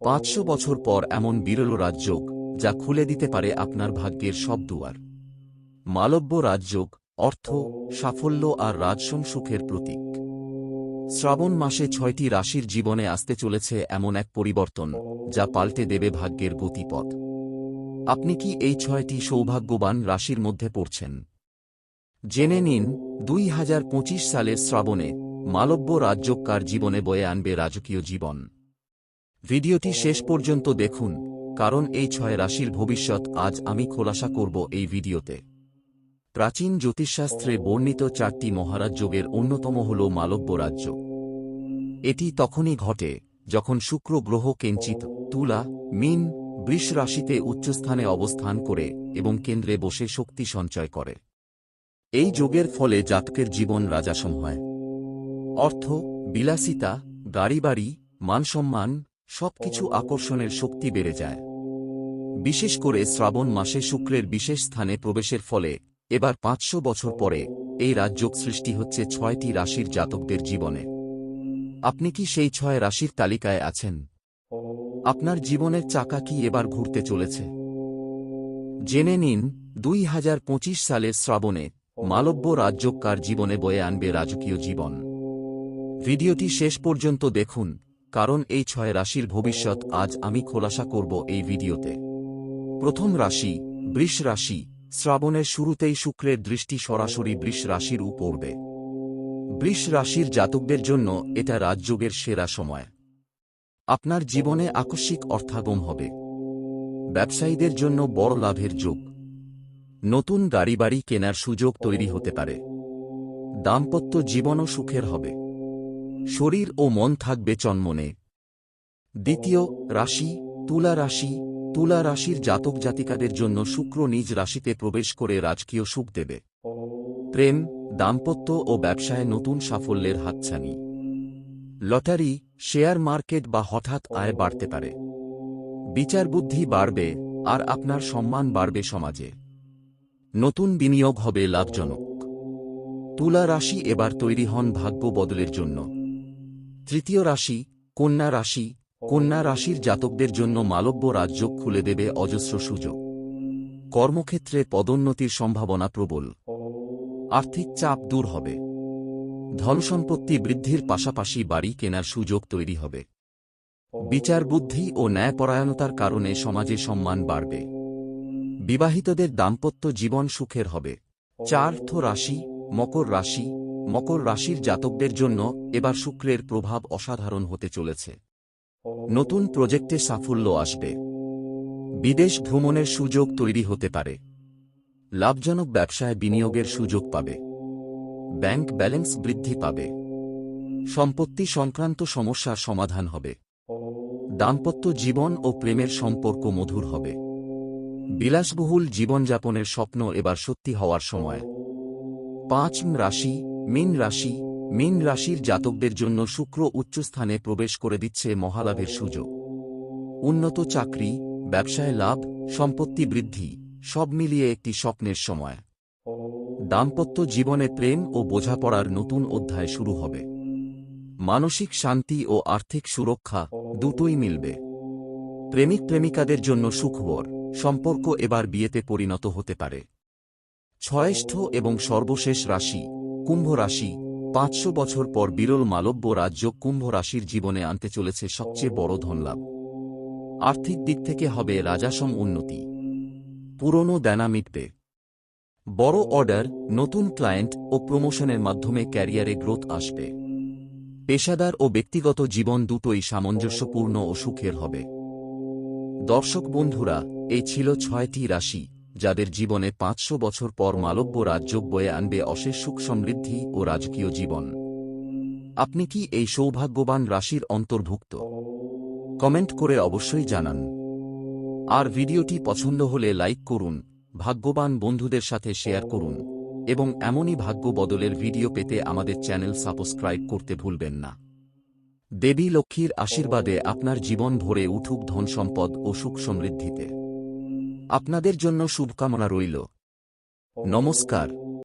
পাঁচশো বছর পর এমন বিরল রাজযোগ, যা খুলে দিতে পারে আপনার ভাগ্যের সব দুয়ার। মালব্য রাজযোগ, অর্থ, সাফল্য আর রাজসং সুখের প্রতীক। শ্রাবণ মাসে ছয়টি রাশির জীবনে আসতে চলেছে এমন এক পরিবর্তন, যা পাল্টে দেবে ভাগ্যের গতিপথ। আপনি কি এই ছয়টি সৌভাগ্যবান রাশির মধ্যে পড়ছেন? জেনে নিন, দুই হাজার পঁচিশ সালের শ্রাবণে মালব্য রাজ্যকার জীবনে বয়ে আনবে রাজকীয় জীবন। ভিডিওটি শেষ পর্যন্ত দেখুন, কারণ এই ছয় রাশির ভবিষ্যৎ আজ আমি খোলাসা করব এই ভিডিওতে। প্রাচীন জ্যোতিষশাস্ত্রে বর্ণিত চারটি মহারাজ যোগের অন্যতম হল মালব্য রাজ্য এটি তখনই ঘটে যখন শুক্র গ্রহ কেঞ্চিত, তুলা, মিন, বৃষ রাশিতে উচ্চস্থানে অবস্থান করে এবং কেন্দ্রে বসে শক্তি সঞ্চয় করে। এই যোগের ফলে জাতকের জীবন রাজাসম হয় অর্থ, বিলাসিতা গাড়ি বাড়ি মানসম্মান সবকিছু আকর্ষণের শক্তি বেড়ে যায়। বিশেষ করে শ্রাবণ মাসে শুক্রের বিশেষ স্থানে প্রবেশের ফলে, এবার পাঁচশো বছর পরে এই রাজযোগ সৃষ্টি হচ্ছে ছয়টি রাশির জাতকদের জীবনে। আপনি কি সেই ছয় রাশির তালিকায় আছেন? আপনার জীবনের চাকা কি এবার ঘুরতে চলেছে? জেনে নিন, দুই হাজার পঁচিশ সালের শ্রাবণে মালব্য রাজ্যকার জীবনে বয়ে আনবে রাজকীয় জীবন। ভিডিওটি শেষ পর্যন্ত দেখুন। কারণ এই ছয় রাশির ভবিষ্যৎ আজ আমি খোলাসা করব এই ভিডিওতে। প্রথম রাশি, বৃষ রাশি, শ্রাবণের শুরুতেই শুক্রের দৃষ্টি সরাসরি বৃষ রাশির উপর পড়বে বৃষ রাশির জাতকদের জন্য এটা রাজযোগের সেরা সময়। আপনার জীবনে আকস্মিক অর্থাগম হবে। ব্যবসায়ীদের জন্য বড় লাভের যোগ। নতুন গাড়ি বাড়ি কেনার সুযোগ তৈরি হতে পারে। দাম্পত্য জীবনও সুখের হবে। শরীর ও মন থাকবে চন্মনে। দ্বিতীয়, রাশি, তুলা রাশি, তুলা রাশির জাতক জাতিকাদের জন্য শুক্র নিজ রাশিতে প্রবেশ করে রাজকীয় সুখ দেবে। প্রেম, দাম্পত্য ও ব্যবসায় নতুন সাফল্যের হাতছানি। লটারি, শেয়ার মার্কেট বা হঠাৎ আয় বাড়তে পারে। বিচার বুদ্ধি বাড়বে আর আপনার সম্মান বাড়বে সমাজে। নতুন বিনিয়োগ হবে লাভজনক। তুলা রাশি এবার তৈরি হন ভাগ্য বদলের জন্য। তৃতীয় রাশি, কন্যা রাশি, কন্যা রাশির জাতকদের জন্য মালব্য রাজ্য খুলে দেবে অজস্র সুযোগ। কর্মক্ষেত্রে পদোন্নতির সম্ভাবনা প্রবল। আর্থিক চাপ দূর হবে। ধনসম্পত্তি বৃদ্ধির পাশাপাশি বাড়ি কেনার সুযোগ তৈরি হবে। বিচার বুদ্ধি ও ন্যায়পরায়ণতার কারণে সমাজে সম্মান বাড়বে। বিবাহিতদের দাম্পত্য জীবন সুখের হবে। চার্থ রাশি, মকর রাশি মকর রাশির জাতকদের জন্য এবার শুক্রের প্রভাব অসাধারণ হতে চলেছে। নতুন প্রজেক্টে সাফল্য আসবে। বিদেশ ভ্রমণের সুযোগ তৈরি হতে পারে। লাভজনক ব্যবসায় বিনিয়োগের সুযোগ পাবে। ব্যাংক ব্যালেন্স বৃদ্ধি পাবে। সম্পত্তি সংক্রান্ত সমস্যার সমাধান হবে। দাম্পত্য জীবন ও প্রেমের সম্পর্ক মধুর হবে। বিলাসবহুল জীবনযাপনের স্বপ্ন এবার সত্যি হওয়ার সময়। পাঁচ রাশি মিন রাশি, মিন রাশির জাতকদের জন্য শুক্র উচ্চস্থানে প্রবেশ করে দিচ্ছে মহালাভের সুযোগ। উন্নত চাকরি, ব্যবসায় লাভ, সম্পত্তি বৃদ্ধি, সব মিলিয়ে একটি স্বপ্নের সময়। দাম্পত্য জীবনে প্রেম ও বোঝাপড়ার নতুন অধ্যায় শুরু হবে। মানসিক শান্তি ও আর্থিক সুরক্ষা দুটোই মিলবে। প্রেমিক প্রেমিকাদের জন্য সুখবর, সম্পর্ক এবার বিয়েতে পরিণত হতে পারে। ছয়েষ্ঠ এবং সর্বশেষ রাশি কুম্ভ রাশি পাঁচশো বছর পর বিরল মালব্য রাজ্য কুম্ভ রাশির জীবনে আনতে চলেছে সবচেয়ে বড় ধনলাভ। আর্থিক দিক থেকে হবে রাজাসম উন্নতি। পুরনো দেনা মিটবে। বড় অর্ডার, নতুন ক্লায়েন্ট ও প্রমোশনের মাধ্যমে ক্যারিয়ারে গ্রোথ আসবে। পেশাদার ও ব্যক্তিগত জীবন দুটোই সামঞ্জস্যপূর্ণ ও সুখের হবে। দর্শক বন্ধুরা, এই ছিল ছয়টি রাশি। যাদের জীবনে পাঁচশো বছর পর মালব্য রাজ্য বয়ে আনবে অশেষ সুখ সমৃদ্ধি ও রাজকীয় জীবন। আপনি কি এই সৌভাগ্যবান রাশির অন্তর্ভুক্ত? কমেন্ট করে অবশ্যই জানান। আর ভিডিওটি পছন্দ হলে লাইক করুন, ভাগ্যবান বন্ধুদের সাথে শেয়ার করুন, এবং এমনই ভাগ্য বদলের ভিডিও পেতে আমাদের চ্যানেল সাবস্ক্রাইব করতে ভুলবেন না। দেবী লক্ষ্মীর আশীর্বাদে আপনার জীবন ভরে উঠুক ধন সম্পদ ও সুখ সমৃদ্ধিতে। আপনাদের জন্য শুভকামনা রইল। নমস্কার।